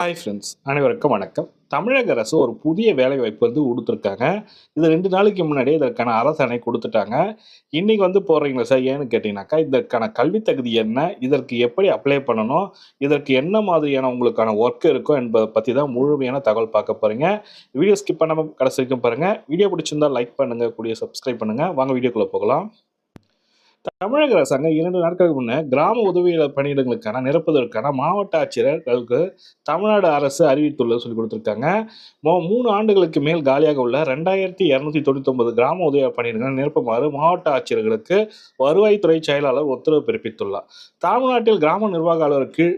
Hi friends அனைவருக்கும் வணக்கம். தமிழக அரசு ஒரு புதிய வேலைவாய்ப்பு வந்து கொடுத்துருக்காங்க இது ரெண்டு நாளைக்கு முன்னாடியே இதற்கான அரசாணை கொடுத்துட்டாங்க. இன்றைக்கி வந்து போடுறீங்களா சார் ஏன்னு கேட்டிங்கனாக்கா இதற்கான கல்வி தகுதி என்ன? இதற்கு எப்படி அப்ளை பண்ணணும்? இதற்கு என்ன மாதிரியான உங்களுக்கான ஒர்க் இருக்கும் என்பதை பற்றி தான் முழுமையான தகவல் பார்க்க போகிறீங்க வீடியோ ஸ்கிப் பண்ணாமல் கடைசி வரைக்கும் பாருங்கள் வீடியோ பிடிச்சிருந்தால் லைக் பண்ணுங்கள் கூடிய சப்ஸ்கிரைப் பண்ணுங்கள் வாங்க வீடியோக்குள்ளே போகலாம். தமிழக அரசாங்கம் இரண்டு நாட்களுக்கு முன்னே கிராம உதவியாளர் பணியிடங்களுக்கான நிரப்புவதற்கான மாவட்ட ஆட்சியர்களுக்கு தமிழ்நாடு அரசு அறிவித்துள்ளது சொல்லி கொடுத்துருக்காங்க. மூணு ஆண்டுகளுக்கு மேல் காலியாக உள்ள ரெண்டாயிரத்தி இரநூத்தி தொண்ணூத்தி ஒன்பது கிராம உதவியாளர் பணியிடங்களை நிரப்புமாறு மாவட்ட ஆட்சியர்களுக்கு வருவாய்த்துறை செயலாளர் உத்தரவு பிறப்பித்துள்ளார். தமிழ்நாட்டில் கிராம நிர்வாக அலுவலர் கீழ்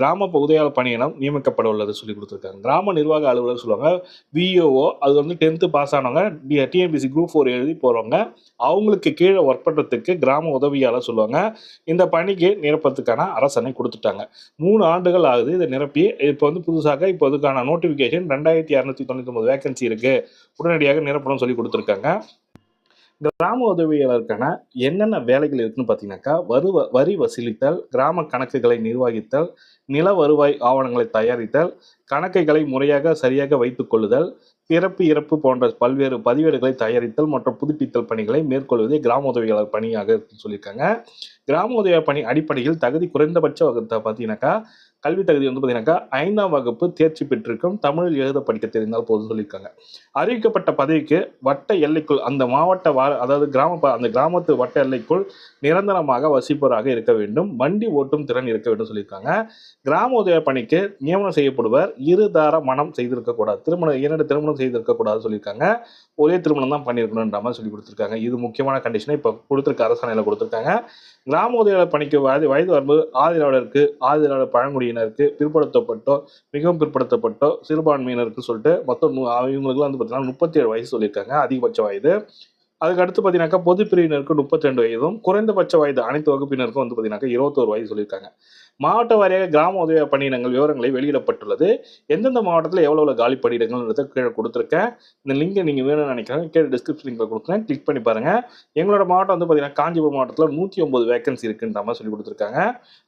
கிராம உதவியாளர் பணியிடம் நியமிக்கப்பட உள்ளது சொல்லி கொடுத்துருக்காங்க. கிராம நிர்வாக அலுவலர் சொல்லுவாங்க விஓஓ அது வந்து டென்த்து பாஸ் ஆனவங்க டிஎன்பிசி குரூப் ஃபோர் எழுதி போகிறவங்க அவங்களுக்கு கீழே ஒர்க் பண்ணுறதுக்கு கிராம உதவியாளர் சொல்லுவாங்க. இந்த பணிக்கு நிரப்பத்துக்கான அரசனை கொடுத்துட்டாங்க. மூணு ஆண்டுகள் ஆகுது இதை நிரப்பி. இப்போ வந்து புதுசாக இப்போ அதுக்கான நோட்டிஃபிகேஷன் ரெண்டாயிரத்தி இரநூத்தி தொண்ணூற்றி ஒன்பது வேகன்சி இருக்குது உடனடியாக நிரப்பணும் சொல்லி கொடுத்துருக்காங்க. கிராம உதவியாளருக்கான என்னென்ன வேலைகள் இருக்குன்னு பார்த்தீங்கன்னாக்கா வரு வரி வசூலித்தல் கிராம கணக்குகளை நிர்வகித்தல் நில வருவாய் ஆவணங்களை தயாரித்தல் கணக்குகளை முறையாக சரியாக வைத்துக் கொள்ளுதல் பிறப்பு இறப்பு போன்ற பல்வேறு பதிவேடுகளை தயாரித்தல் மற்றும் புதுப்பித்தல் பணிகளை மேற்கொள்வதே கிராம உதவியாளர் பணியாக இருக்குன்னு சொல்லியிருக்காங்க. கிராம உதவியாளர் பணி அடிப்படையில் தகுதி குறைந்தபட்ச வகுத்தை பார்த்தீங்கன்னாக்கா கல்வி தகுதி வந்து பார்த்தீங்கன்னாக்கா ஐந்தாம் வகுப்பு தேர்ச்சி பெற்றிருக்கும். தமிழில் எழுத படிக்க தெரிந்தால் போதும் சொல்லியிருக்காங்க. அறிவிக்கப்பட்ட பதவிக்கு வட்ட எல்லைக்குள் அந்த மாவட்ட வா அதாவது கிராம அந்த கிராமத்து வட்ட எல்லைக்குள் நிரந்தரமாக வசிப்பவராக இருக்க வேண்டும். வண்டி ஓட்டும் திறன் இருக்க வேண்டும் சொல்லியிருக்காங்க. கிராம உதவி பணிக்கு நியமனம் செய்யப்படுவர் இருதார மனம் செய்திருக்கக்கூடாது திருமணம் இரண்டு திருமணம் செய்திருக்கக்கூடாது சொல்லியிருக்காங்க. ஒரே திருமணம் தான் பண்ணியிருக்கணுன்ற மாதிரி சொல்லி கொடுத்துருக்காங்க. இது முக்கியமான கண்டிஷனை இப்போ கொடுத்துருக்க அரசாணையில் கொடுத்துருக்காங்க. கிராம உதவியாளர் பணிக்கு வயது வயது வரம்பு ஆதரவாளருக்கு ஆதரவாளர் பழங்குடி மொழியினருக்கு பிற்படுத்தப்பட்டோ மிகவும் பிற்படுத்தப்பட்டோ சிறுபான்மையினருக்கு சொல்லிட்டு மொத்தம் நூ- இவங்களுக்குலாம் வந்து பார்த்தீங்கன்னா முப்பத்தி ஏழு வயசு சொல்லியிருக்காங்க அதிகபட்ச வயது. அதுக்கு அடுத்து பார்த்தீங்கன்னாக்கா பொது பிரிவினருக்கு முப்பத்தி ரெண்டு வயதும் குறைந்தபட்ச வயது அனைத்து வகுப்பினருக்கும் வந்து பார்த்தீங்கன்னாக்கா இருபத்தோரு வயது சொல்லியிருக்காங்க. மாவட்ட வாரியாக கிராம உதவி பணியிடங்கள் விவரங்களை வெளியிடப்பட்டுள்ளது. எந்தெந்த மாவட்டத்தில் எவ்வளோ எவ்வளோ காலி பணியிடங்கள்ன்றத கீழே கொடுத்துருக்கேன். இந்த லிங்கை நீங்கள் வேணும்னு நினைக்கிறேன். கீழே டிஸ்கிரிப்ஷன் லிங்கில் கொடுக்குறேன். கிளிக் பண்ணி பாருங்கள் எங்களோட மாவட்டம் வந்து பார்த்தீங்கன்னா காஞ்சிபுரம் மாவட்டத்தில் நூற்றி ஒம்பது வேகன்சி இருக்குன்ற மாதிரி சொல்லி கொடுத்துருக்காங்க.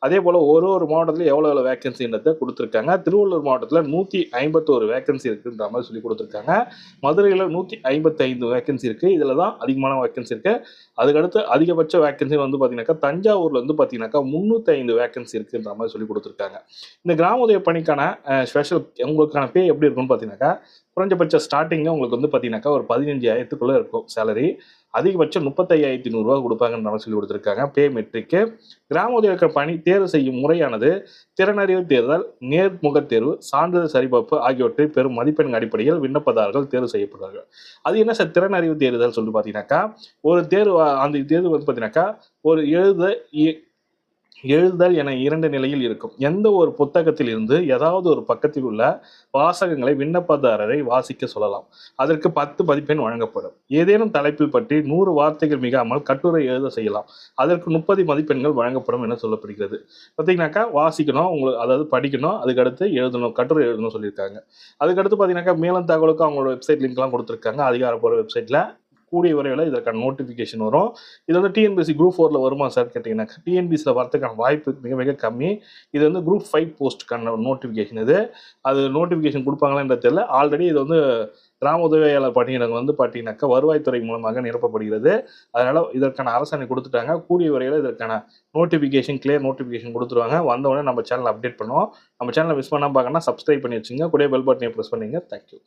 அதே போல் ஒரு ஒரு மாவட்டத்தில் எவ்வளோ எவ்வளோ வேகன்சின்றதை கொடுத்துருக்காங்க. திருவள்ளூர் மாவட்டத்தில் நூற்றி ஐம்பத்தோரு வேகன்சி இருக்குன்ற மாதிரி சொல்லி கொடுத்துருக்காங்க. மதுரையில் நூற்றி ஐம்பத்தைந்து வேகன்சி இருக்குது இதில் தான் அதிகமான வேகன்சி இருக்குது அதுக்கடுத்து அதிகபட்ச வேகன்சி வந்து பார்த்தீங்கன்னாக்கா தஞ்சாவூரில் வந்து பார்த்தீங்கன்னாக்கா முந்நூற்றி ஐந்து வேகன்சி அப்படின்ற மாதிரி சொல்லி கொடுத்துருக்காங்க. இந்த கிராம உதவி பணிக்கான ஸ்பெஷல் உங்களுக்கான பே எப்படி இருக்கும்னு பார்த்தீங்கன்னாக்கா குறைஞ்சபட்ச ஸ்டார்டிங்கில் உங்களுக்கு வந்து பார்த்தீங்கன்னாக்கா ஒரு பதினஞ்சாயிரத்துக்குள்ளே இருக்கும் சேலரி அதிகபட்சம் முப்பத்தையாயிரத்தி நூறுரூவா கொடுப்பாங்கன்ற மாதிரி சொல்லி கொடுத்துருக்காங்க. பே மெட்ரிக்கு கிராம உதவியாளர் பணி தேர்வு செய்யும் முறையானது திறனறிவு தேர்தல் நேர்முக தேர்வு சான்றிதழ் சரிபார்ப்பு ஆகியவற்றை பெரும் மதிப்பெண் அடிப்படையில் விண்ணப்பதாரர்கள் தேர்வு செய்யப்படுவார்கள். அது என்ன சார் திறனறிவு தேர்தல் சொல்லி பார்த்தீங்கன்னாக்கா ஒரு தேர்வு அந்த தேர்வு வந்து பார்த்தீங்கன்னாக்கா ஒரு எழுத எழுதல் என இரண்டு நிலையில் இருக்கும். எந்த ஒரு புத்தகத்தில் இருந்து ஏதாவது ஒரு பக்கத்தில் உள்ள வாசகங்களை விண்ணப்பதாரரை வாசிக்க சொல்லலாம். அதற்கு பத்து மதிப்பெண் வழங்கப்படும். ஏதேனும் தலைப்பில் பற்றி நூறு வார்த்தைகள் மிகாமல் கட்டுரை எழுத செய்யலாம். அதற்கு முப்பது மதிப்பெண்கள் வழங்கப்படும் என சொல்லப்படுகிறது. பார்த்தீங்கன்னாக்கா வாசிக்கணும் உங்களுக்கு அதாவது படிக்கணும் அதுக்கடுத்து எழுதணும் கட்டுரை எழுதணும் சொல்லியிருக்காங்க. அதுக்கடுத்து பார்த்தீங்கன்னாக்கா மேலும் தகவலுக்கு அவங்களோட வெப்சைட் லிங்க்லாம் கொடுத்துருக்காங்க. அதிகாரப்பூர்வ வெப்சைட்டில் கூடிய விரைவில் இதற்கான நோட்டிஃபிகேஷன் வரும். இது வந்து டிஎன்பிசி குரூப் ஃபோரில் வருமா சார் கேட்டிங்கன்னாக்கா டிஎன்பிசியில் வரதுக்கான வாய்ப்பு மிக மிக கம்மி. இது வந்து குரூப் ஃபைவ் போஸ்ட்டுக்கான நோட்டிஃபிகேஷன் இது. அது நோட்டிஃபிகேஷன் கொடுப்பாங்களான்றது தெரியல. ஆல்ரெடி இது வந்து கிராம உதவியாளர் பணியிடங்கள் வந்து பார்த்தீங்கன்னாக்கா வருவாய்த்துறை மூலமாக நிரப்பப்படுகிறது. அதனால் இதற்கான அரசாணை கொடுத்துட்டாங்க. கூடிய விரைவில் இதற்கான நோட்டிஃபிகேஷன் கிளியர் நோட்டிஃபிகேஷன் கொடுத்துருவாங்க. வந்தவொடனே நம்ம சேனல் அப்டேட் பண்ணுவோம். நம்ம சேனலை மிஸ் பண்ணாமல் பார்க்கணும்னா சப்ஸ்கிரைப் பண்ணி வச்சுங்க. கூட பெல் பட்டனை ப்ரெஸ் பண்ணிங்க. தேங்க்யூ